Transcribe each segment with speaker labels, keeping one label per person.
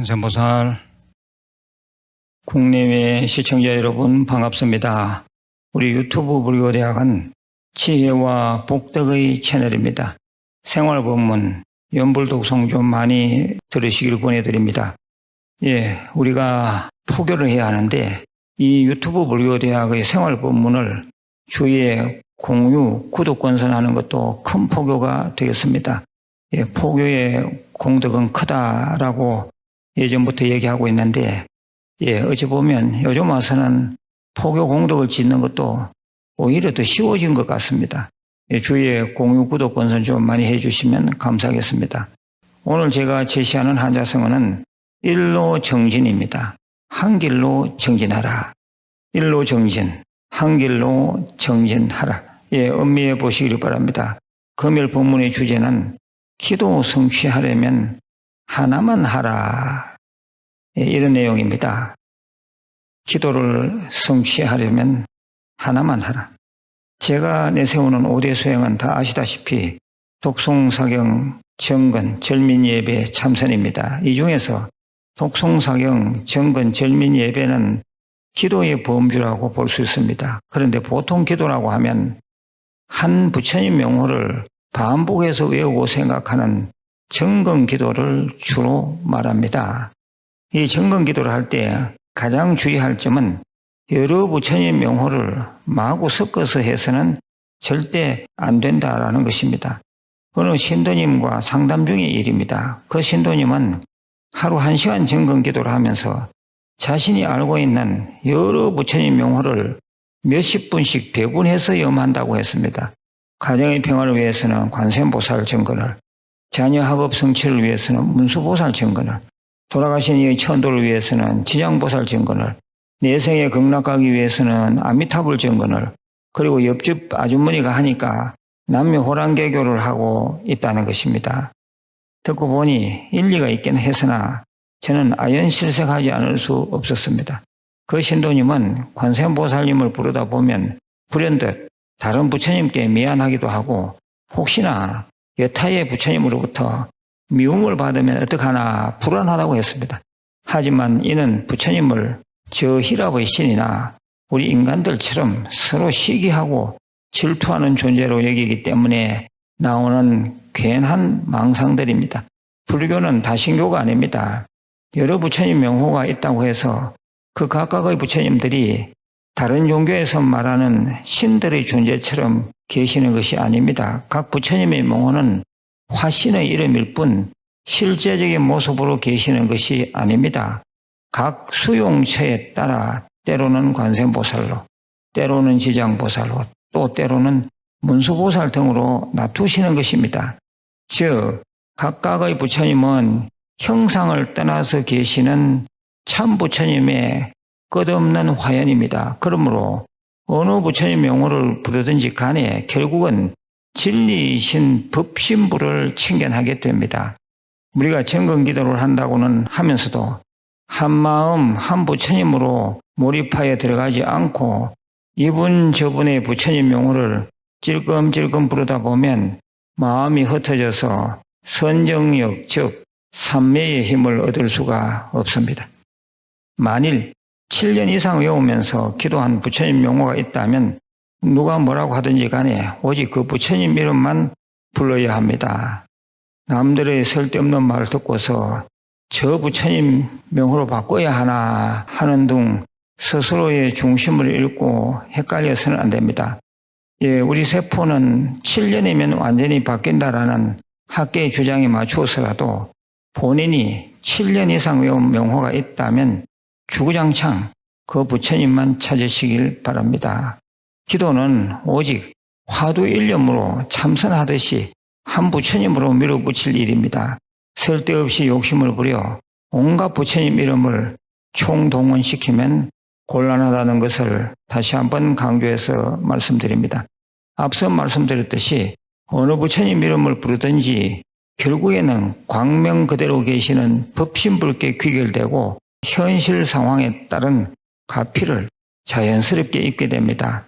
Speaker 1: 관세음보살 국내외 시청자 여러분 반갑습니다. 우리 유튜브 불교대학은 지혜와 복덕의 채널입니다. 생활법문, 연불독송 좀 많이 들으시길 권해드립니다. 예, 우리가 포교를 해야 하는데 이 유튜브 불교대학의 생활법문을 주위에 공유, 구독 권선하는 것도 큰 포교가 되겠습니다. 예, 포교의 공덕은 크다라고 예전부터 얘기하고 있는데, 예, 어찌 보면 요즘 와서는 포교 공덕을 짓는 것도 오히려 더 쉬워진 것 같습니다. 예, 주위에 공유 구독 권선 좀 많이 해주시면 감사하겠습니다. 오늘 제가 제시하는 한자성어는 일로 정진입니다. 한 길로 정진하라. 일로 정진, 한 길로 정진하라. 예, 음미해 보시기를 바랍니다. 금일 본문의 주제는 기도 성취하려면 하나만 하라. 예, 이런 내용입니다. 기도를 성취하려면 하나만 하라. 제가 내세우는 5대 수행은 다 아시다시피 독송사경, 정근, 절민예배 참선입니다. 이 중에서 독송사경, 정근, 절민예배는 기도의 범주라고 볼 수 있습니다. 그런데 보통 기도라고 하면 한 부처님 명호를 반복해서 외우고 생각하는 정근 기도를 주로 말합니다. 이 정근 기도를 할 때 가장 주의할 점은 여러 부처님 명호를 마구 섞어서 해서는 절대 안 된다라는 것입니다. 어느 신도님과 상담 중의 일입니다. 그 신도님은 하루 한 시간 정근 기도를 하면서 자신이 알고 있는 여러 부처님 명호를 몇십 분씩 배분해서 염한다고 했습니다. 가정의 평화를 위해서는 관세음보살 정근을, 자녀 학업 성취를 위해서는 문수보살 정근을, 돌아가신 이의 천도를 위해서는 지장보살 정근을, 내생에 극락하기 위해서는 아미타불 정근을, 그리고 옆집 아주머니가 하니까 남녀 호랑개교를 하고 있다는 것입니다. 듣고 보니 일리가 있긴 했으나 저는 아연실색하지 않을 수 없었습니다. 그 신도님은 관세음보살님을 부르다 보면 불현듯 다른 부처님께 미안하기도 하고 혹시나 여 타의 부처님으로부터 미움을 받으면 어떡하나 불안하다고 했습니다. 하지만 이는 부처님을 저 히랍의 신이나 우리 인간들처럼 서로 시기하고 질투하는 존재로 여기기 때문에 나오는 괜한 망상들입니다. 불교는 다신교가 아닙니다. 여러 부처님 명호가 있다고 해서 그 각각의 부처님들이 다른 종교에서 말하는 신들의 존재처럼 계시는 것이 아닙니다. 각 부처님의 명호는 화신의 이름일 뿐 실제적인 모습으로 계시는 것이 아닙니다. 각 수용처에 따라 때로는 관세음보살로, 때로는 지장보살로, 또 때로는 문수보살 등으로 나투시는 것입니다. 즉, 각각의 부처님은 형상을 떠나서 계시는 참 부처님의 끝없는 화연입니다. 그러므로 어느 부처님 명호를 부르든지 간에 결국은 진리이신 법신부를 친견하게 됩니다. 우리가 정근 기도를 한다고는 하면서도 한 마음 한 부처님으로 몰입하여 들어가지 않고 이분 저분의 부처님 명호를 찔끔찔끔 부르다 보면 마음이 흩어져서 선정력 즉 삼매의 힘을 얻을 수가 없습니다. 만일 7년 이상 외우면서 기도한 부처님 명호가 있다면 누가 뭐라고 하든지 간에 오직 그 부처님 이름만 불러야 합니다. 남들의 쓸데없는 말을 듣고서 저 부처님 명호로 바꿔야 하나 하는 등 스스로의 중심을 잃고 헷갈려서는 안 됩니다. 예, 우리 세포는 7년이면 완전히 바뀐다라는 학계의 주장에 맞추어서라도 본인이 7년 이상 외운 명호가 있다면 주구장창 그 부처님만 찾으시길 바랍니다. 기도는 오직 화두 일념으로 참선하듯이 한 부처님으로 밀어붙일 일입니다. 쓸데없이 욕심을 부려 온갖 부처님 이름을 총동원시키면 곤란하다는 것을 다시 한번 강조해서 말씀드립니다. 앞서 말씀드렸듯이 어느 부처님 이름을 부르든지 결국에는 광명 그대로 계시는 법신불께 귀결되고 현실 상황에 따른 가피를 자연스럽게 입게 됩니다.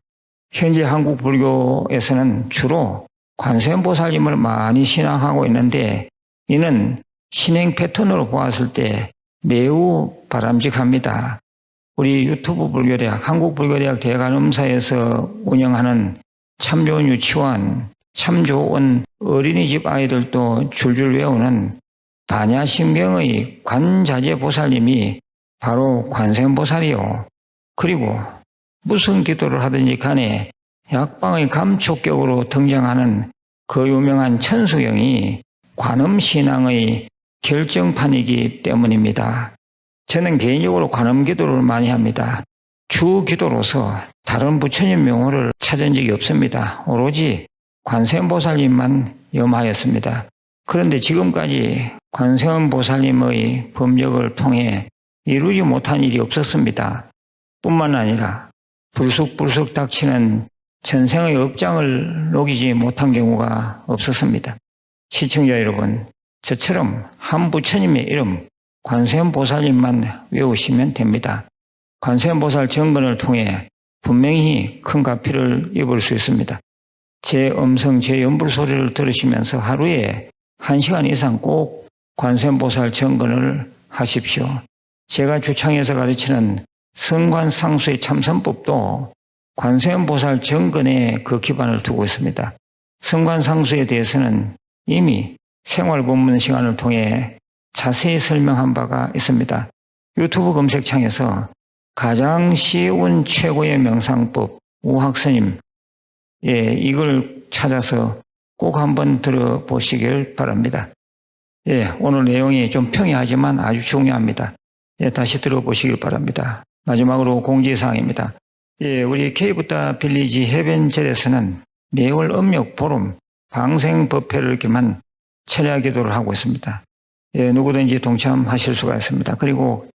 Speaker 1: 현재 한국 불교에서는 주로 관세음보살님을 많이 신앙하고 있는데 이는 신행 패턴으로 보았을 때 매우 바람직합니다. 우리 유튜브 불교대학, 한국불교대학 대관음사에서 운영하는 참 좋은 유치원, 참 좋은 어린이집 아이들도 줄줄 외우는 반야신경의 관자재 보살님이 바로 관세음보살이요. 그리고 무슨 기도를 하든지 간에 약방의 감촉격으로 등장하는 그 유명한 천수경이 관음신앙의 결정판이기 때문입니다. 저는 개인적으로 관음 기도를 많이 합니다. 주 기도로서 다른 부처님 명호를 찾은 적이 없습니다. 오로지 관세음보살님만 염하였습니다. 그런데 지금까지 관세음보살님의 법력을 통해 이루지 못한 일이 없었습니다. 뿐만 아니라 불쑥불쑥 닥치는 전생의 업장을 녹이지 못한 경우가 없었습니다. 시청자 여러분, 저처럼 한 부처님의 이름 관세음보살님만 외우시면 됩니다. 관세음보살 정근을 통해 분명히 큰 가피를 입을 수 있습니다. 제 음성, 제 연불 소리를 들으시면서 하루에 한 시간 이상 꼭 관세음보살 정근을 하십시오. 제가 주창에서 가르치는 성관상수의 참선법도 관세음보살 정근에 그 기반을 두고 있습니다. 성관상수에 대해서는 이미 생활본문 시간을 통해 자세히 설명한 바가 있습니다. 유튜브 검색창에서 가장 쉬운 최고의 명상법 우학스님 예, 이걸 찾아서 꼭 한번 들어보시길 바랍니다. 예, 오늘 내용이 좀 평이하지만 아주 중요합니다. 예, 다시 들어보시길 바랍니다. 마지막으로 공지사항입니다. 예, 우리 케이부타 빌리지 해변절에서는 매월 음력 보름 방생 법회를 겸한 철야 기도를 하고 있습니다. 예, 누구든지 동참하실 수가 있습니다. 그리고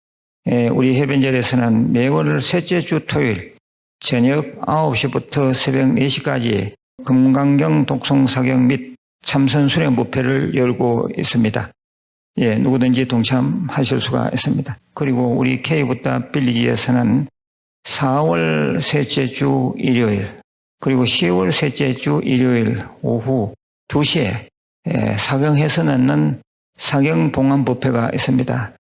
Speaker 1: 예, 우리 해변절에서는 매월 셋째 주 토요일 저녁 9시부터 새벽 4시까지 금강경 독송사경 및 참선 수련 부패를 열고 있습니다. 예, 누구든지 동참하실 수가 있습니다. 그리고 우리 K부터 빌리지에서는 4월 셋째 주 일요일, 그리고 10월 셋째 주 일요일 오후 2시에 예, 사경해서 넣는 사경 봉안 부패가 있습니다.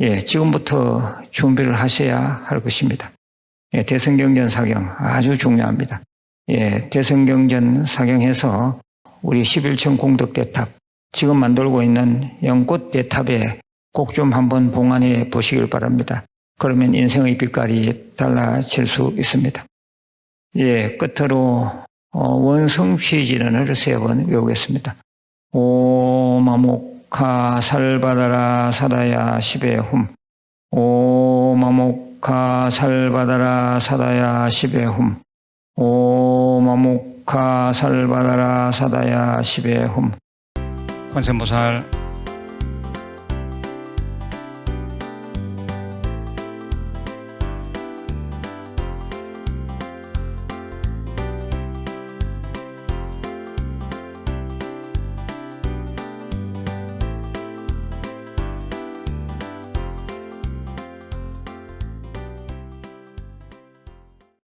Speaker 1: 예, 지금부터 준비를 하셔야 할 것입니다. 예, 대성경전 사경 아주 중요합니다. 예, 대성경전 사경해서 우리 11층 공덕대탑 지금 만들고 있는 연꽃 대탑에 꼭 좀 한번 봉안해 보시길 바랍니다. 그러면 인생의 빛깔이 달라질 수 있습니다. 예, 끝으로 어, 원성 취지론을 세번 외우겠습니다. 오마목카 살바다라 사다야 시베훔 오마목카 살바다라 사다야 시베훔 오마목카 살바다라 사다야 시베훔 관세음보살